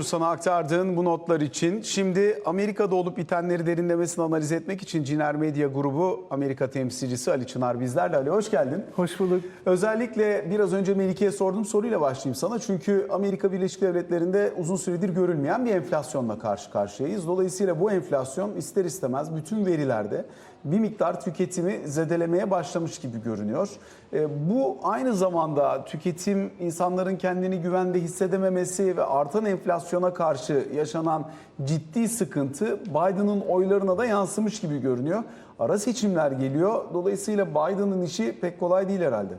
sana aktardığın bu notlar için. Şimdi Amerika'da olup bitenleri derinlemesine analiz etmek için Ciner Medya Grubu Amerika temsilcisi Ali Çınar bizlerle. Ali hoş geldin. Hoş bulduk. Özellikle biraz önce Melike'ye sorduğum soruyla başlayayım sana. Çünkü Amerika Birleşik Devletleri'nde uzun süredir görülmeyen bir enflasyonla karşı karşıyayız. Dolayısıyla bu enflasyon ister istemez bütün verilerde bir miktar tüketimi zedelemeye başlamış gibi görünüyor. E, Bu aynı zamanda tüketim insanların kendini güvende hissedememesi ve artan enflasyona karşı yaşanan ciddi sıkıntı Biden'ın oylarına da yansımış gibi görünüyor. Ara seçimler geliyor. Dolayısıyla Biden'ın işi pek kolay değil herhalde.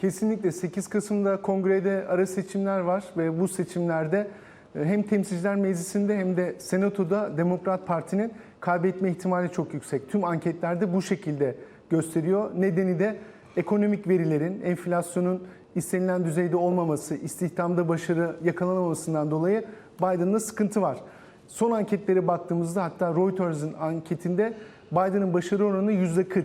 Kesinlikle 8 Kasım'da kongrede ara seçimler var ve bu seçimlerde e, hem temsilciler meclisinde hem de senatoda Demokrat Parti'nin kaybetme ihtimali çok yüksek. Tüm anketlerde bu şekilde gösteriyor. Nedeni de ekonomik verilerin, enflasyonun istenilen düzeyde olmaması, istihdamda başarı yakalanamamasından dolayı Biden'da sıkıntı var. Son anketlere baktığımızda hatta Reuters'ın anketinde Biden'ın başarı oranı %40.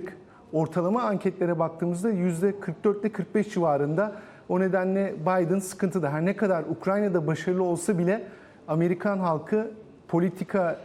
Ortalama anketlere baktığımızda %44 ile 45 civarında. O nedenle Biden sıkıntıda. Her ne kadar Ukrayna'da başarılı olsa bile Amerikan halkı politika,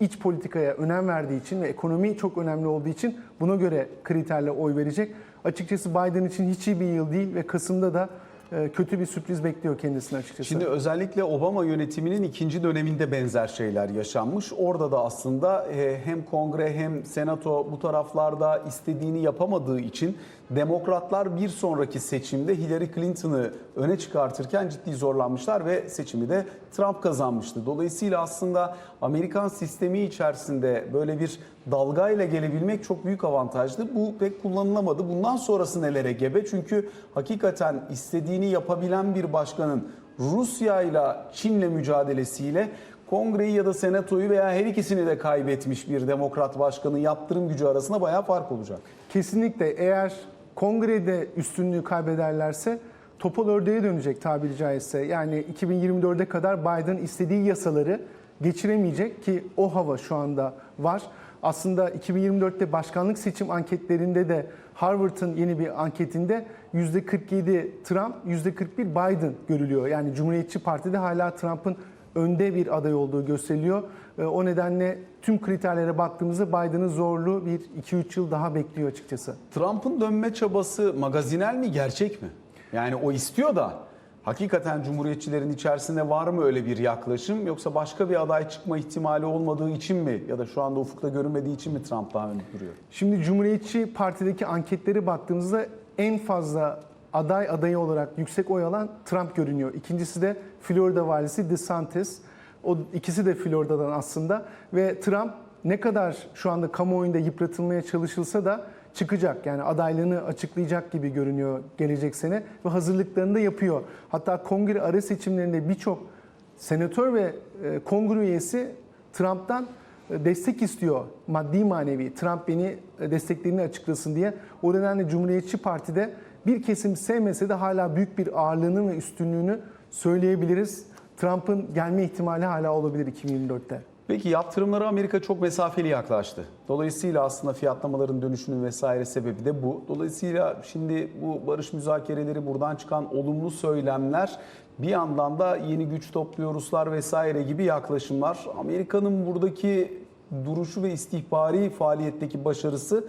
iç politikaya önem verdiği için ve ekonomi çok önemli olduğu için buna göre kriterle oy verecek. Açıkçası Biden için hiç iyi bir yıl değil ve Kasım'da da e, kötü bir sürpriz bekliyor kendisini açıkçası. Şimdi özellikle Obama yönetiminin ikinci döneminde benzer şeyler yaşanmış. Orada da aslında e, hem kongre hem senato bu taraflarda istediğini yapamadığı için demokratlar bir sonraki seçimde Hillary Clinton'ı öne çıkartırken ciddi zorlanmışlar ve seçimi de Trump kazanmıştı. Dolayısıyla aslında Amerikan sistemi içerisinde böyle bir dalgayla gelebilmek çok büyük avantajlı. Bu pek kullanılamadı. Bundan sonrası nelere gebe? Çünkü hakikaten istediğini yapabilen bir başkanın Rusya ile Çin'le mücadelesiyle kongreyi ya da senatoyu veya her ikisini de kaybetmiş bir demokrat başkanın yaptırım gücü arasında bayağı fark olacak. Kesinlikle eğer kongrede üstünlüğü kaybederlerse topal ördeğe dönecek tabiri caizse. Yani 2024'e kadar Biden istediği yasaları geçiremeyecek ki o hava şu anda var. Aslında 2024'te başkanlık seçim anketlerinde de Harvard'ın yeni bir anketinde %47 Trump, %41 Biden görülüyor. Yani Cumhuriyetçi Parti'de hala Trump'ın önde bir aday olduğu gösteriliyor. Ee, O nedenle tüm kriterlere baktığımızda Biden'ın zorlu bir 2-3 yıl daha bekliyor açıkçası. Trump'ın dönme çabası magazinel mi gerçek mi? Yani o istiyor da hakikaten cumhuriyetçilerin içerisinde var mı öyle bir yaklaşım yoksa başka bir aday çıkma ihtimali olmadığı için mi ya da şu anda ufukta görünmediği için mi Trump daha önde duruyor? Şimdi Cumhuriyetçi Parti'deki anketlere baktığımızda en fazla aday adayı olarak yüksek oy alan Trump görünüyor. İkincisi de Florida valisi DeSantis. O ikisi de Florida'dan aslında ve Trump ne kadar şu anda kamuoyunda yıpratılmaya çalışılsa da çıkacak. Yani adaylığını açıklayacak gibi görünüyor gelecek sene ve hazırlıklarını da yapıyor. Hatta kongre ara seçimlerinde birçok senatör ve e, kongre üyesi Trump'tan e, destek istiyor maddi manevi. Trump beni e, desteklerini açıklasın diye. O nedenle Cumhuriyetçi Parti'de bir kesim sevmese de hala büyük bir ağırlığını ve üstünlüğünü söyleyebiliriz. Trump'ın gelme ihtimali hala olabilir 2024'te. Peki yaptırımlara Amerika çok mesafeli yaklaştı. Dolayısıyla aslında fiyatlamaların dönüşünün vesaire sebebi de bu. Dolayısıyla şimdi bu barış müzakereleri buradan çıkan olumlu söylemler bir yandan da yeni güç topluyor Ruslar vesaire gibi yaklaşımlar. Amerika'nın buradaki duruşu ve istihbari faaliyetteki başarısı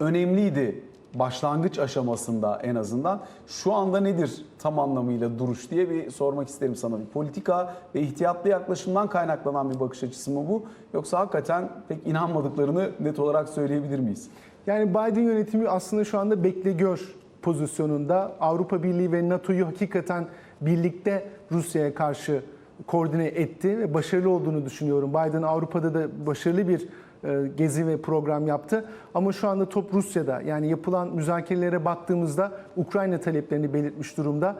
önemliydi başlangıç aşamasında en azından. Şu anda nedir tam anlamıyla duruş diye bir sormak isterim sana. Bir politika ve ihtiyatlı yaklaşımdan kaynaklanan bir bakış açısı mı bu? Yoksa hakikaten pek inanmadıklarını net olarak söyleyebilir miyiz? Yani Biden yönetimi aslında şu anda bekle gör pozisyonunda. Avrupa Birliği ve NATO'yu hakikaten birlikte Rusya'ya karşı koordine etti ve başarılı olduğunu düşünüyorum. Biden Avrupa'da da başarılı bir gezi ve program yaptı. Ama şu anda top Rusya'da. Yani yapılan müzakerelere baktığımızda Ukrayna taleplerini belirtmiş durumda.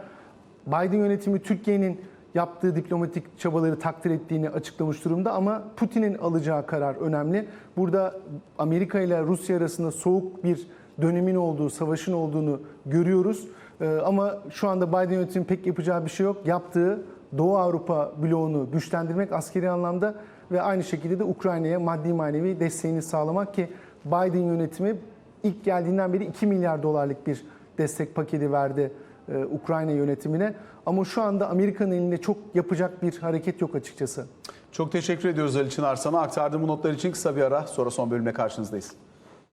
Biden yönetimi Türkiye'nin yaptığı diplomatik çabaları takdir ettiğini açıklamış durumda ama Putin'in alacağı karar önemli. Burada Amerika ile Rusya arasında soğuk bir dönemin olduğu, savaşın olduğunu görüyoruz. Ee, Ama şu anda Biden yönetimi pek yapacağı bir şey yok. Yaptığı Doğu Avrupa bloğunu güçlendirmek askeri anlamda ve aynı şekilde de Ukrayna'ya maddi manevi desteğini sağlamak ki Biden yönetimi ilk geldiğinden beri 2 milyar dolarlık bir destek paketi verdi e, Ukrayna yönetimine. Ama şu anda Amerika'nın elinde çok yapacak bir hareket yok açıkçası. Çok teşekkür ediyoruz Ali Çınar sana. Aktardığım bu notlar için kısa bir ara sonra son bölüme karşınızdayız.